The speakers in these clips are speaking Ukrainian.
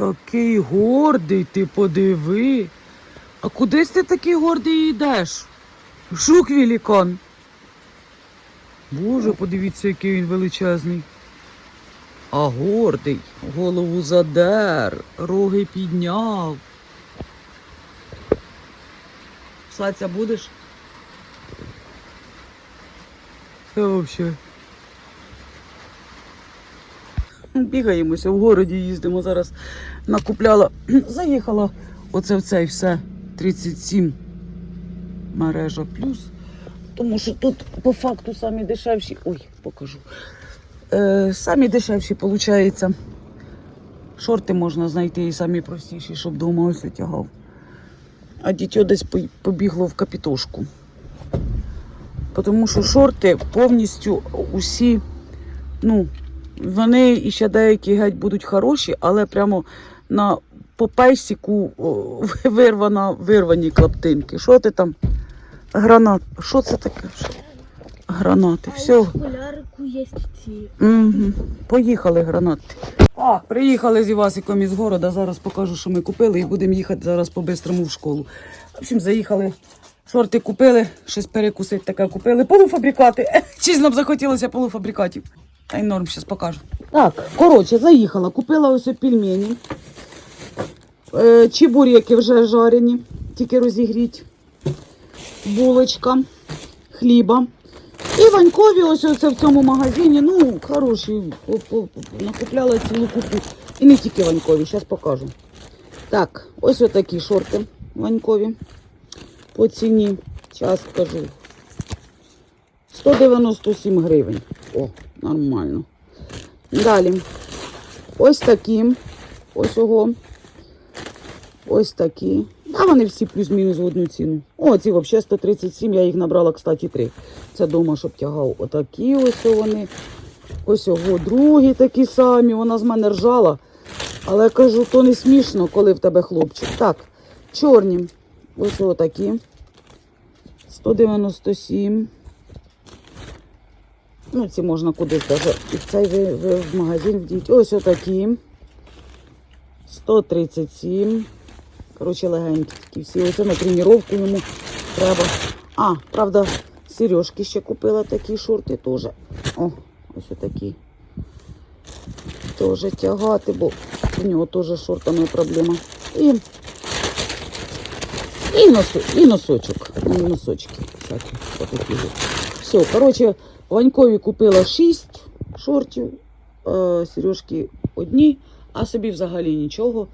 Такий гордий, ти подиви. А кудись ти такий гордий йдеш? Жук великан. Боже, подивіться, який він величезний. А гордий, голову задер, роги підняв. Псаться будеш? Це взагалі. Бігаємося, в городі їздимо зараз. Накупляла, заїхала оце в цей все 37 мережа плюс. Тому що тут по факту самі дешевші. Ой, покажу. Е, самі дешевші, виходить. Шорти можна знайти і самі простіші, щоб вдома ось тягав. А дитя десь побігло в капітошку. Тому що шорти повністю усі, ну, вони і ще деякі геть будуть хороші, але прямо на по пейсіку о, вирвана, вирвані клаптинки. Що ти там? Гранат. Що це таке? Гранати. Все. Угу. Поїхали гранати. Так, приїхали з Івасиком із города. Зараз покажу, що ми купили, і будемо їхати зараз по-бистрому в школу. В общем, заїхали. Шорти купили, щось перекусити таке купили. Полуфабрикати. Чи нам захотілося полуфабрикатів? Та й норм, зараз покажу. Так, коротше, заїхала. Купила ось пельмені. Е, чебурєки вже жарені, тільки розігріть. Булочка, хліба. І Ванькові ось оце в цьому магазині, ну, хороші, накупляла цілу купу. І не тільки Ванькові, зараз покажу. Так, ось отакі шорти Ванькові. По ціні, зараз скажу. 197 гривень. О, нормально. Далі. Ось такі. Ось ого. Ось такі. А вони всі плюс-мінус в одну ціну. О, ці взагалі 137, я їх набрала, кстати, три. Це дома, щоб тягав. Отакі ось вони. Ось ого, другі такі самі. Вона з мене ржала. Але я кажу, то не смішно, коли в тебе хлопчик. Так, чорні. Ось отакі. 197. Ну, ці можна кудись даже і в цей ви, ви в магазин вдіть. Ось отакі. 137. Коротше, легенькі такі всі. Оце на тренування йому треба. А, правда, сережки ще купила такі шорти теж. О, ось отакі. Теж тягати, бо у нього теж шортами проблема. І, і, носо, і носочок. І носочки. Всякі, отакі. Все, коротше, Ванькові купила 6 шортів, е, сережки одні, а собі взагалі нічого.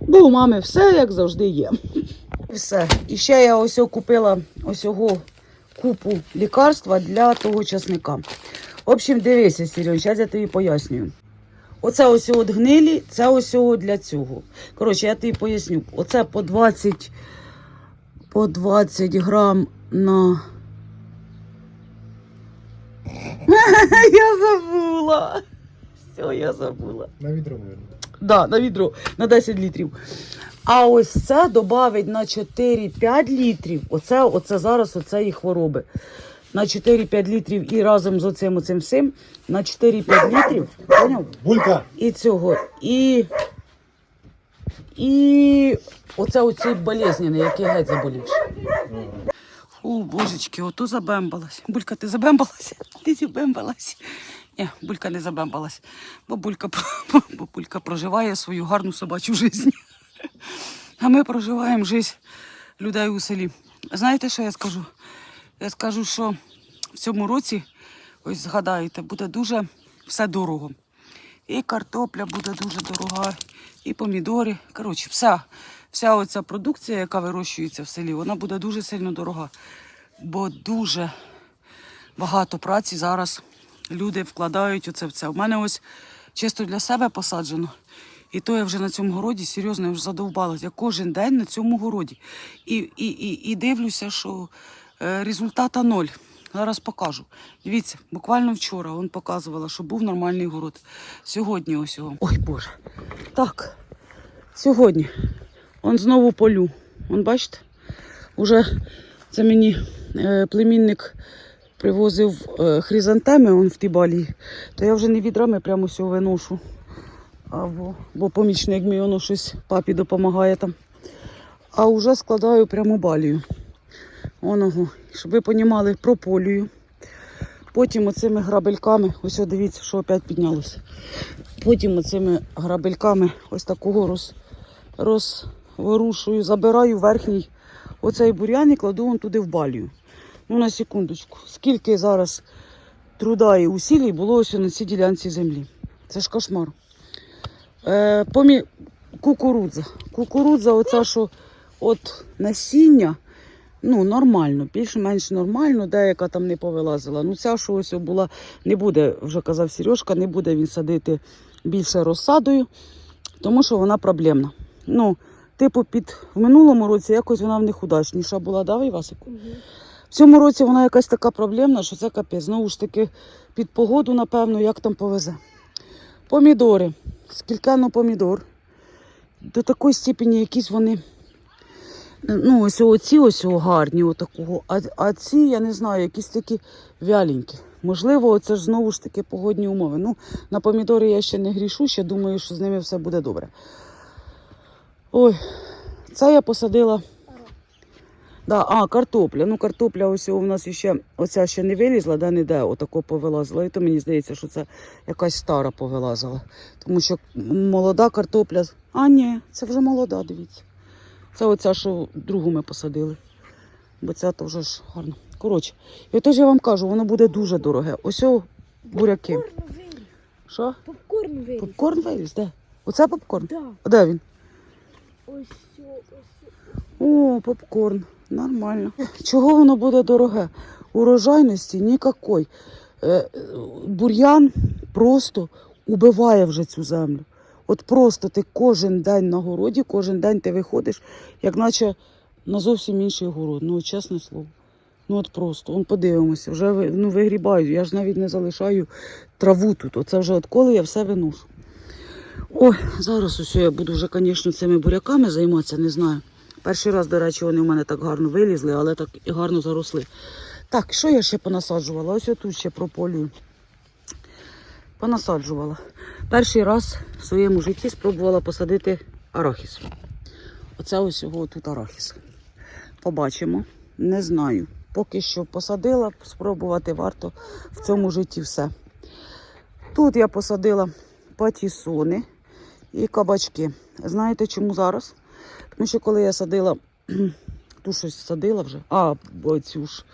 Бо у мами все як завжди є. Все. І ще я ось купила ось купу лікарства для того часника. В общем, дивися, Сереж, зараз я тобі пояснюю. Оце ось от гнилі, це ось для цього. Коротше, я тобі поясню. Оце по 20, по 20 грам на. Я забула. Все, я забула. На відро, мабуть. Да, на відро на 10 літрів. А ось це додавить на 4-5 літрів. Оце, оце зараз оце і хвороби. На 4-5 літрів і разом з оцим оцим всім на 4-5 літрів. Поняв? Булька! І цього. І. І оце оці болезніни, які геть заболівши. О, божечки, ото забембалась. Булька, ти забембалась? Ти забембалась. Ні, булька не забембалась. Бо булька, булька проживає свою гарну собачу життя. А ми проживаємо життя людей у селі. Знаєте, що я скажу? Я скажу, що в цьому році, ось згадаєте, буде дуже все дорого. І картопля буде дуже дорога, і помідори. Коротше, вся, вся оця продукція, яка вирощується в селі, вона буде дуже сильно дорога. Бо дуже багато праці зараз люди вкладають оце в це. У мене ось чисто для себе посаджено. І то я вже на цьому городі серйозно я вже задовбалася. Я кожен день на цьому городі. І, і, і, і дивлюся, що е, результата ноль. Зараз покажу. Дивіться, буквально вчора він показувала, що був нормальний город. Сьогодні ось його. Ой Боже. Так, сьогодні. Он знову полю. Он бачите? Уже це мені е, племінник привозив е, хризантеми он в Тибалі. То я вже не відрами прямо все виношу. Або, бо помічник мій воно щось папі допомагає там. А вже складаю прямо балію. Оного, щоб ви понімали, прополюю. Потім оцими грабельками, ось дивіться, що опять піднялося. Потім оцими грабельками ось такого роз, розворушую, забираю верхній оцей бур'ян і кладу вон туди в балію. Ну, на секундочку. Скільки зараз труда і усілій було ось на цій ділянці землі. Це ж кошмар. Е, помі... Кукурудза. Кукурудза, оця, що от насіння, ну, нормально, більш-менш нормально, деяка там не повилазила. Ну, ця, що ось була, не буде, вже казав Сережка, не буде він садити більше розсадою, тому що вона проблемна. Ну, типу, під в минулому році якось вона в них удачніша була, да, Івасику? Угу. В цьому році вона якась така проблемна, що це капець. Знову ж таки, під погоду, напевно, як там повезе. Помідори. Скількенно помідор. До такої степені якісь вони. Ну, ось оці ось гарні, отакого. А, а ці, я не знаю, якісь такі вяленькі. Можливо, це ж знову ж таки погодні умови. Ну, на помідори я ще не грішу, ще думаю, що з ними все буде добре. Ой, це я посадила. Да, а, картопля. Ну, картопля ось у нас ще оця ще не вилізла, да, ніде отако повилазила. І то мені здається, що це якась стара повилазила. Тому що молода картопля. А, ні, це вже молода, дивіться. Це оця, що другу ми посадили. Бо ця то вже ж гарно. Коротше, і отож я вам кажу, воно буде дуже дороге. Ось о, буряки. Попкорн виріс. Що? Попкорн виріс. Попкорн вивіз? Де? Оце попкорн? Да. А де він? Ось сьо, ось О, попкорн. Нормально. Чого воно буде дороге? Урожайності ніякої. Е, бур'ян просто убиває вже цю землю. От просто ти кожен день на городі, кожен день ти виходиш, як наче на зовсім інший город. Ну, чесне слово. Ну от просто, он подивимося, вже ну, вигрібаю. Я ж навіть не залишаю траву тут. Оце вже от коли я все виношу. Ой, зараз усе я буду вже, звісно, цими буряками займатися, не знаю. Перший раз, до речі, вони в мене так гарно вилізли, але так і гарно заросли. Так, що я ще понасаджувала? Ось тут ще прополюю. Понасаджувала. Перший раз в своєму житті спробувала посадити арахіс. Оце ось його тут арахіс. Побачимо. Не знаю. Поки що посадила, спробувати варто в цьому житті все. Тут я посадила патісони і кабачки. Знаєте чому зараз? Тому що коли я садила, ту щось садила вже, а цю ж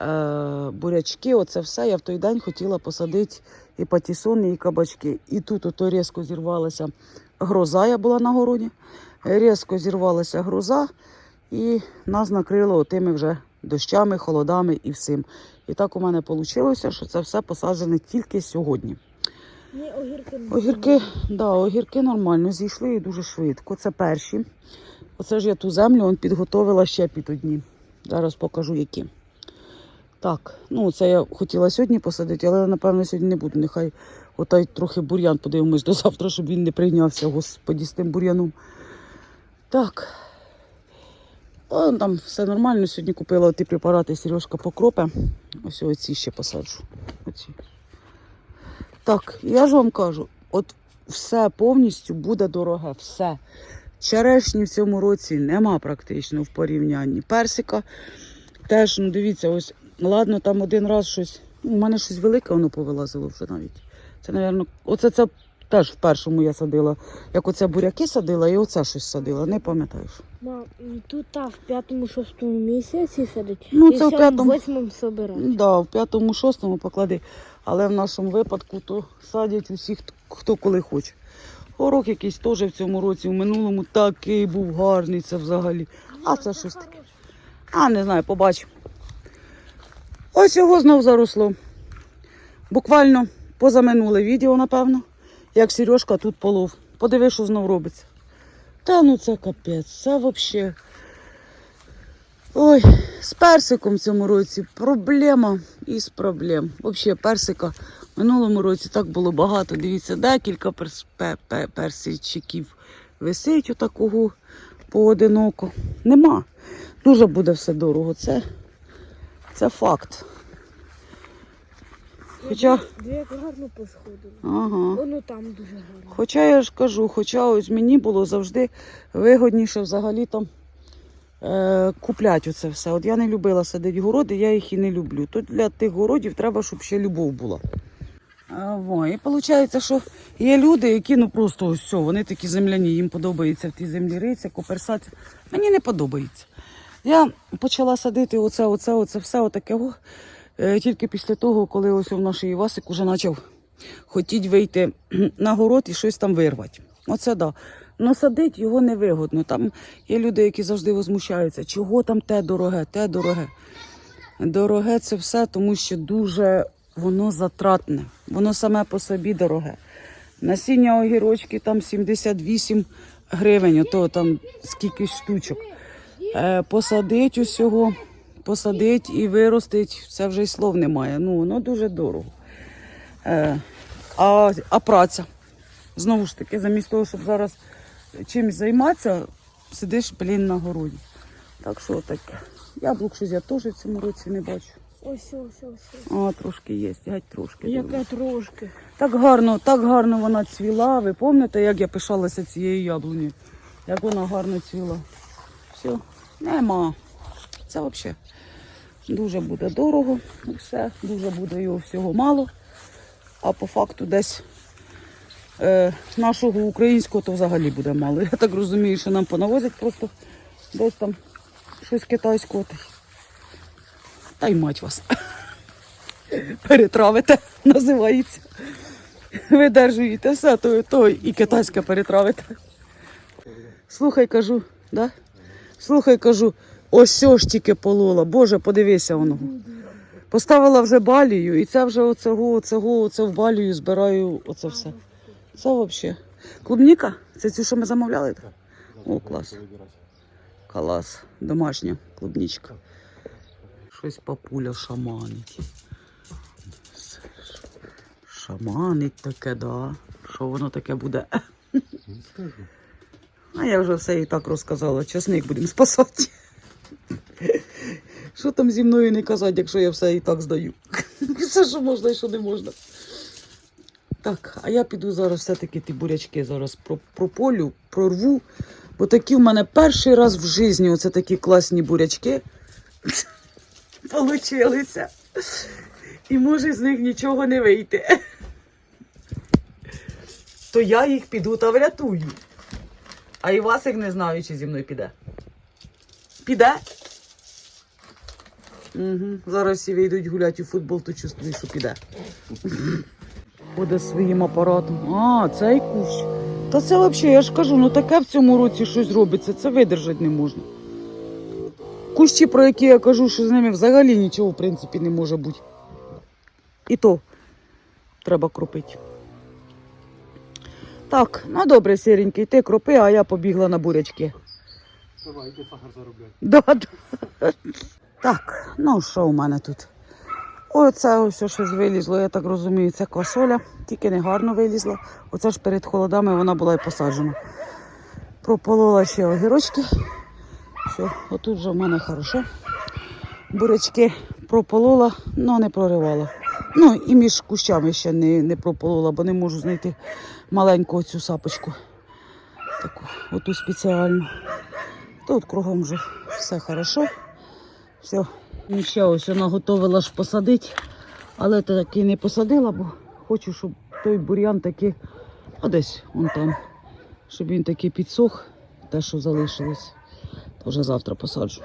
е, бурячки, оце все, я в той день хотіла посадити і патісони, і кабачки. І тут ото різко зірвалася гроза, я була на городі. Різко зірвалася гроза, і нас накрило отими вже дощами, холодами і всім. І так у мене вийшло, що це все посаджене тільки сьогодні. Ні, огірки. не Огірки, да, огірки нормально зійшли і дуже швидко. Це перші. Оце ж я ту землю он підготовила ще під одні. Зараз покажу які. Так, ну це я хотіла сьогодні посадити, але напевно сьогодні не буду. Нехай отай трохи бур'ян подивимось до завтра, щоб він не прийнявся, господі, з тим бур'яном. Так. О, там все нормально. Сьогодні купила ті препарати Сережка покропе. Ось оці ще посаджу. Оці. Так, я ж вам кажу, от все повністю буде дороге, все. Черешні в цьому році нема практично в порівнянні. Персика теж, ну дивіться, ось, ладно, там один раз щось. У мене щось велике воно повилазило вже навіть. Це, мабуть, оце це теж в першому я садила. Як оце буряки садила і оце щось садила, не пам'ятаєш. Мам, тут та в п'ятому-шостому місяці сидить. Ну, і це в п'ятому. восьмому собирати. Да, в п'ятому, шостому поклади. Але в нашому випадку то садять усіх, хто коли хоче. Горох якийсь теж в цьому році, в минулому такий був гарний це взагалі. А це щось таке. А, не знаю, побачимо. Ось його знов заросло. Буквально позаминуле відео, напевно, як Сережка тут полов. Подиви, що знов робиться. Та ну це капець, це взагалі. Ой, з персиком в цьому році проблема із проблем. Взагалі, персика в минулому році так було багато. Дивіться, декілька перс, пе, пе, персичків висить отакого поодиноко. Нема. Дуже буде все дорого. Це, це факт. Хоча, Дві гарно посходили. ага. Воно там дуже гарно. Хоча я ж кажу, хоча ось мені було завжди вигодніше взагалі там е, купляти оце все. От я не любила садити городи, я їх і не люблю. Тут для тих городів треба, щоб ще любов була. А, во, і виходить, що є люди, які ну просто ось все, вони такі земляні, їм подобається в тій землі ритися, коперсатися. Мені не подобається. Я почала садити оце, оце, оце все отаке. О, тільки після того, коли ось у наш Івасик уже почав хотіть вийти на город і щось там вирвати. Оце да. Но садити його невигодно. Там є люди, які завжди возмущаються, чого там те дороге, те дороге. Дороге це все, тому що дуже воно затратне, воно саме по собі дороге. Насіння огірочки там 78 гривень, ото там скільки штучок. Е, посадить усього, посадить і виростить, це вже й слов немає. Ну, воно дуже дорого. Е, а, а праця? Знову ж таки, замість того, щоб зараз чимось займатися, сидиш, блін, на городі. Так що таке. Яблук щось я теж в цьому році не бачу. Ось, ось, ось. А, трошки є, геть трошки. Яке трошки. Так гарно, так гарно вона цвіла. Ви пам'ятаєте, як я пишалася цією яблунею? Як вона гарно цвіла. Все, нема. Це взагалі дуже буде дорого. Все, дуже буде його всього мало. А по факту десь е, нашого українського то взагалі буде мало. Я так розумію, що нам понавозять просто десь там щось китайського. Та й- мать вас. Перетравите, називається. Видержуєте все, то, то і китайське перетравите. Слухай, кажу, да? Слухай, кажу, ось ж тільки полола. Боже, подивися воно. Поставила вже балію, і це вже оцього, оцього, оце в балію збираю оце все. Це взагалі. Клубніка? Це цю, що ми замовляли? О, клас. Клас. Домашня клубнічка. Щось папуля шаманить. Шаманить таке, да. Що воно таке буде? Не скажу. А я вже все і так розказала. Часник будемо спасати. Що там зі мною не казати, якщо я все і так здаю? Все, що можна і що не можна. Так, а я піду зараз все-таки ті бурячки зараз про- прополю, прорву. Бо такі в мене перший раз в житті оце такі класні бурячки получилися. І може з них нічого не вийти. То я їх піду та врятую. А Івасик не знаю, чи зі мною піде. Піде? Угу. Зараз всі вийдуть гуляти у футбол, то чувствую, що піде. Буде своїм апаратом. А, цей кущ. Та це взагалі, я ж кажу, ну таке в цьому році щось робиться, це видержати не можна. Кущі, про які я кажу, що з ними взагалі нічого в принципі не може бути. І то треба кропити. Так, ну добре, сіренький, ти кропи, а я побігла на бурячки. Давай, йди сахар заробляй. Да, да. Так, ну що у мене тут? Оце ось щось вилізло, я так розумію, це квасоля, тільки не гарно вилізла. Оце ж перед холодами вона була і посаджена. Прополола ще огірочки. Все, отут вже в мене хорошо. Бурячки прополола, але не проривала. Ну і між кущами ще не, не прополола, бо не можу знайти маленьку цю сапочку. Таку, оту спеціальну. Тут кругом вже все хорошо. Все. І ще ось вона готувала ж посадити, але так і не посадила, бо хочу, щоб той бур'ян таки, а десь вон там, щоб він таки підсох, те, що залишилось. То вже завтра посаджу.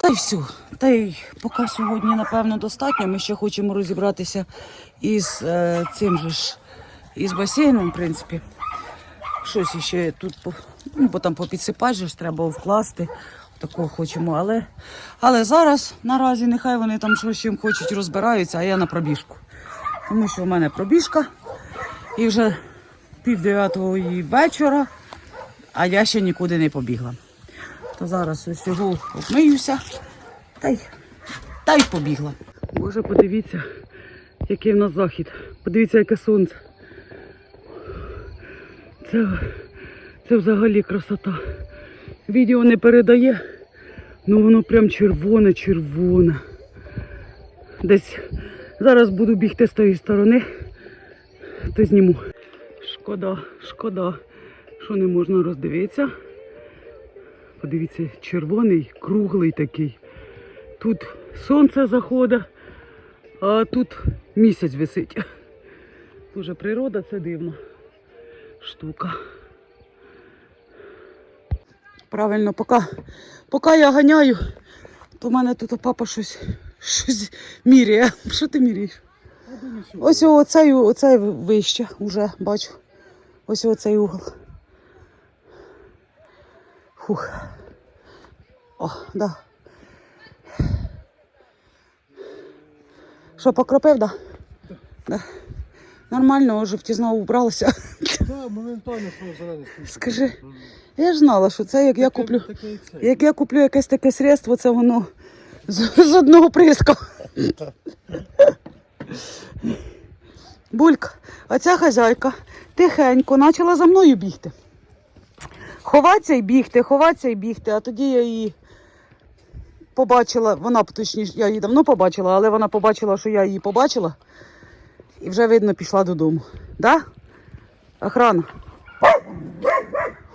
Та й все. Та й поки сьогодні, напевно, достатньо. Ми ще хочемо розібратися із е, цим же ж, із басейном, в принципі. Щось ще тут, ну, бо там попідсипати ж треба вкласти. Такого хочемо. Але, але зараз наразі нехай вони там щось чим хочуть розбираються, а я на пробіжку. Тому що в мене пробіжка і вже пів дев'ятої вечора, а я ще нікуди не побігла. То зараз усього обмиюся та й, та й побігла. Боже, подивіться, який в нас захід. Подивіться, яке сонце. Це, це взагалі красота. Відео не передає, ну воно прям червоне-червоне. Десь Зараз буду бігти з тої сторони, то зніму. Шкода, шкода, що не можна роздивитися. Подивіться, червоний, круглий такий. Тут сонце заходить, а тут місяць висить. Дуже природа, це дивна штука. Правильно, поки, поки я ганяю, то в мене тут папа щось, щось міряє. Що ти міряєш? Ось оцей, оцей вище вже бачу. Ось оцей угол. Фух. О, да. Що, покропив, да? Да. Нормально, жовтізна убралася. Так, моментально свого зелений. Скажи, я ж знала, що це як я Таке- куплю. таке і це. Як я куплю якесь таке средство, це воно з, з одного приска. Булька, а ця хазяйка тихенько почала за мною бігти. Ховатися і бігти, ховатися і бігти. А тоді я її побачила, вона точніше, я її давно побачила, але вона побачила, що я її побачила. І вже видно пішла додому. Да? Охрана.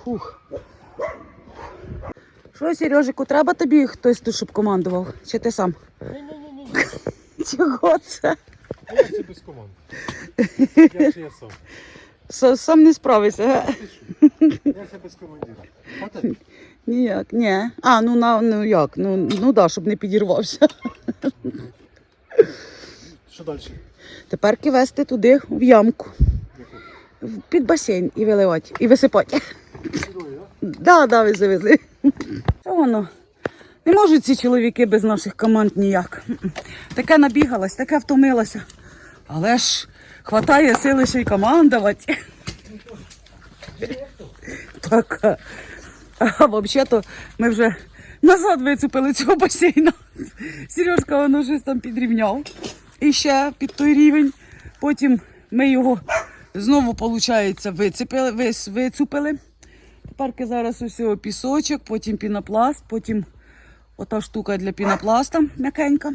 Фух. Що, Сережику, треба тобі хтось тут, щоб командував? Чи ти сам? Ні-ні-ні, Чого це? як це без команди? Як це я сам? Сам не справишся. ге? Як це без командира? Хватить? Ніяк, ні. А, ну на ну як? Ну, ну да, щоб не підірвався. Що далі? Тепер вести туди в ямку, під басейн і виливати, і висипати. А? Да, вези, вези. Що воно? Не можуть ці чоловіки без наших команд ніяк. Таке набігалась, таке втомилася. Але ж хватає сили ще й командувати. Так. а- взагалі-то ми вже назад вицепили цього басейна. Сережка воно щось там підрівняв. І ще під той рівень. Потім ми його знову, виходить, вицепили, вицупили. Тепер зараз усього пісочок, потім пінопласт, потім ота штука для пінопласта м'якенька.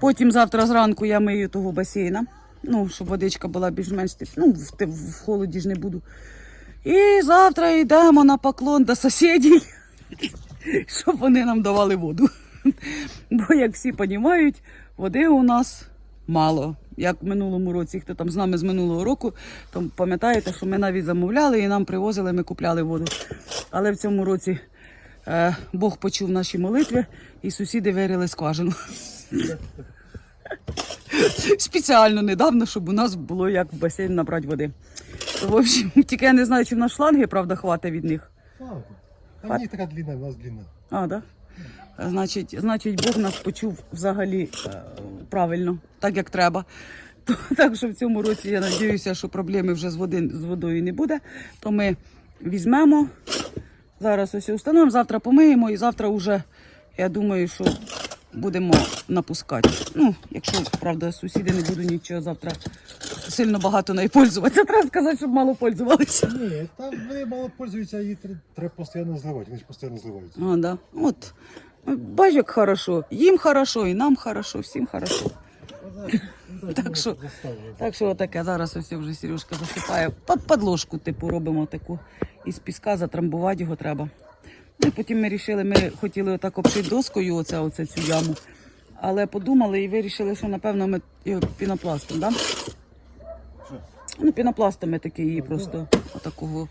Потім завтра зранку я мию того басейна. Ну, щоб водичка була більш-менш ну, в, в холоді ж не буду. І завтра йдемо на поклон до сусідів, щоб вони нам давали воду. Бо, як всі розуміють, води у нас мало. Як в минулому році, хто там з нами з минулого року, то пам'ятаєте, що ми навіть замовляли і нам привозили, ми купляли воду. Але в цьому році е, Бог почув наші молитви і сусіди вирили скважину. Спеціально недавно, щоб у нас було як в басейн набрати води. В общем, тільки я не знаю, чи в нас шланги, правда, хватить від них. Ладно. А ні, така длина, у нас длина. А, да? Значить, значить, Бог нас почув взагалі е, правильно, так як треба. Так що в цьому році я сподіваюся, що проблеми вже з, води, з водою не буде. То ми візьмемо, зараз ось установимо, завтра помиємо і завтра вже, я думаю, що будемо напускати. Ну, якщо, правда, сусіди не будуть нічого завтра сильно багато нею пользуватися. Треба сказати, щоб мало пользувалися. Ні, там вони мало пользуються, її тр- треба постійно зливати, вони ж постійно зливаються. А, да. От. Бач, як хорошо. Їм хорошо, і нам хорошо, всім хорошо. Так що- Так що отаке зараз ось вже Сережка засипає. Під подложку, типу, робимо таку із піска, затрамбувати його треба. Ну, потім ми вирішили, ми хотіли отак обшити доскою оце, оце цю яму. Але подумали і вирішили, що напевно ми його пінопластом, да? Ну, пінопластом ми таки її просто отакого.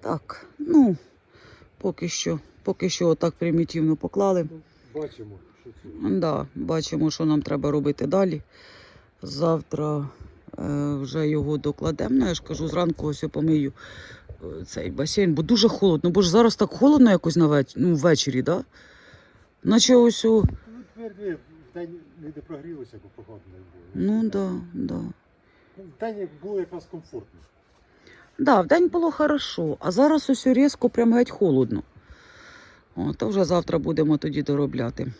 Так, ну, поки що, поки що отак примітивно поклали. Бачимо, що це. Да, бачимо, що нам треба робити далі. Завтра вже його докладемо. Ну, я ж кажу, зранку ось я помию е, цей басейн, бо дуже холодно. Бо ж зараз так холодно якось на веч... ну, ввечері, да? Наче ось. о- Ну, в день не прогрілося, бо погодно не було. Ну да, да. В день було якраз комфортно. Так, Да, вдень було хорошо, а зараз ось різко прям геть холодно. О, то вже завтра будемо тоді доробляти.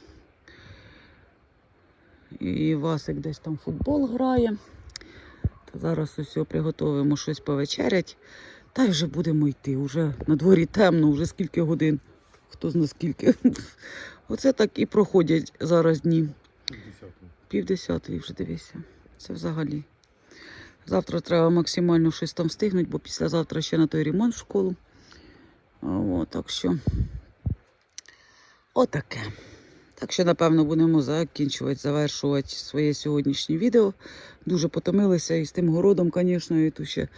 І Васик десь там футбол грає. Зараз ось приготуємо щось повечерять. Та й вже будемо йти. Уже на дворі темно, вже скільки годин. хто зна скільки. Оце так і проходять зараз дні. Десятого. Пів вже дивися. Це взагалі. Завтра треба максимально щось там встигнути, бо післязавтра ще на той ремонт в школу. О, так що. Отаке. Так що, напевно, будемо закінчувати, завершувати своє сьогоднішнє відео. Дуже потомилися і з тим городом, звісно, і тут ще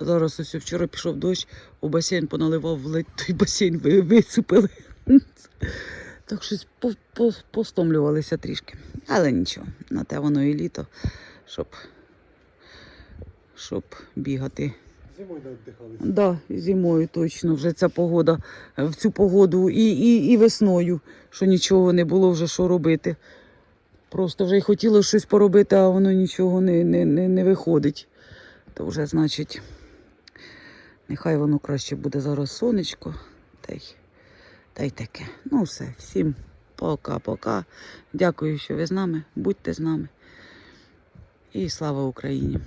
зараз ось вчора пішов дощ, у басейн поналивав, ледь той басейн ви- висипали. Так щось по- по- постомлювалися трішки. Але нічого, на те воно і літо, щоб, щоб бігати. Зимою не віддихали. Да, зимою точно вже ця погода, е, в цю погоду і, і, і весною, що нічого не було вже що робити. Просто вже й хотілося щось поробити, а воно нічого не, не, не, не виходить. То вже, значить, нехай воно краще буде зараз сонечко. Та й, та й таке. Ну все, всім пока-пока. Дякую, що ви з нами. Будьте з нами. І слава Україні!